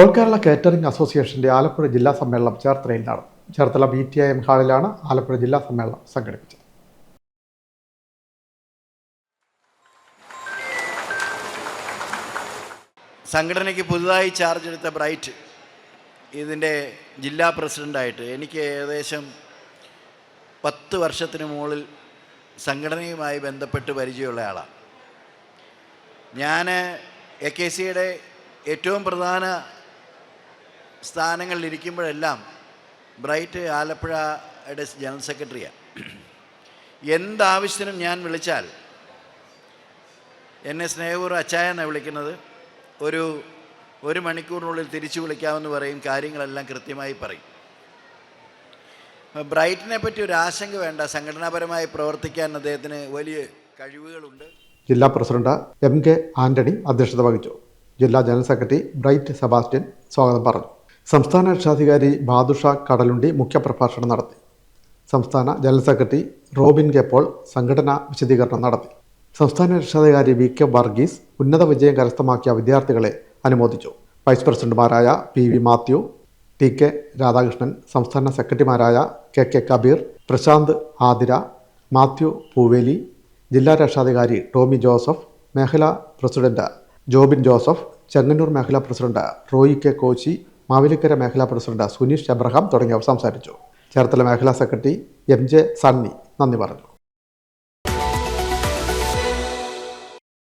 All Kerala catering അസോസിയേഷന്റെ ആലപ്പുഴ ജില്ലാ സമ്മേളനം ചേർത്തലയിൽ നടന്നു. Cherthala B T I M ഹാളിലാണ് Alappuzha ജില്ലാ സമ്മേളനം സംഘടിപ്പിച്ചത്. സംഘടനയ്ക്ക് പുതുതായി ചാർജ് എടുത്ത ബ്രൈറ്റ് ഇതിന്റെ ജില്ലാ പ്രസിഡന്റായിട്ട് എനിക്ക് ഏകദേശം പത്ത് വർഷത്തിന് മുകളിൽ സംഘടനയുമായി ബന്ധപ്പെട്ട് പരിചയമുള്ള ആളാണ്. ഞാൻ എ കെ സിയുടെ ഏറ്റവും പ്രധാന സ്ഥാനങ്ങളിൽ ഇരിക്കുമ്പോഴെല്ലാം ബ്രൈറ്റ് ആലപ്പുഴയുടെ ജനറൽ സെക്രട്ടറിയാണ് എന്താവശ്യത്തിനും ഞാൻ വിളിച്ചാൽ എന്നെ സ്നേഹപൂർവം അച്ചായ എന്നാണ് വിളിക്കുന്നത്. ഒരു ഒരു മണിക്കൂറിനുള്ളിൽ തിരിച്ചു വിളിക്കാമെന്ന് പറയും കാര്യങ്ങളെല്ലാം കൃത്യമായി പറയും. ബ്രൈറ്റിനെ പറ്റി ഒരു ആശങ്ക വേണ്ട സംഘടനാപരമായി പ്രവർത്തിക്കാൻ അദ്ദേഹത്തിന് വലിയ കഴിവുകളുണ്ട്. ജില്ലാ പ്രസിഡന്റ് എം കെ ആന്റണി അധ്യക്ഷത വഹിച്ചു. ജില്ലാ ജനറൽ സെക്രട്ടറി ബ്രൈറ്റ് സെബാസ്റ്റ്യൻ സ്വാഗതം പറഞ്ഞു. സംസ്ഥാന രക്ഷാധികാരി ബാദുഷ കടലുണ്ടി മുഖ്യപ്രഭാഷണം നടത്തി. സംസ്ഥാന general secretary Robin K Paul സംഘടനാ വിശദീകരണം നടത്തി. സംസ്ഥാന രക്ഷാധികാരി വി കെ വർഗീസ് ഉന്നത വിജയം കരസ്ഥമാക്കിയ വിദ്യാർത്ഥികളെ അനുമോദിച്ചു. വൈസ് പ്രസിഡന്റുമാരായ P V Mathew T K Radhakrishnan സംസ്ഥാന സെക്രട്ടറിമാരായ കെ കെ കബീർ പ്രശാന്ത് ആതിര മാത്യു പൂവേലി ജില്ലാ രക്ഷാധികാരി ടോമി ജോസഫ് മേഖലാ പ്രസിഡന്റ് ജോബിൻ ജോസഫ് ചെങ്ങന്നൂർ മേഖലാ പ്രസിഡന്റ് റോയി കെ കോച്ചി മാവേലിക്കര മേഖലാ പ്രസിഡന്റ് സുനീഷ് എബ്രഹാം തുടങ്ങിയവർ സംസാരിച്ചു. ചേർത്തല മേഖലാ സെക്രട്ടറി എം ജെ സണ്ണി നന്ദി പറഞ്ഞു.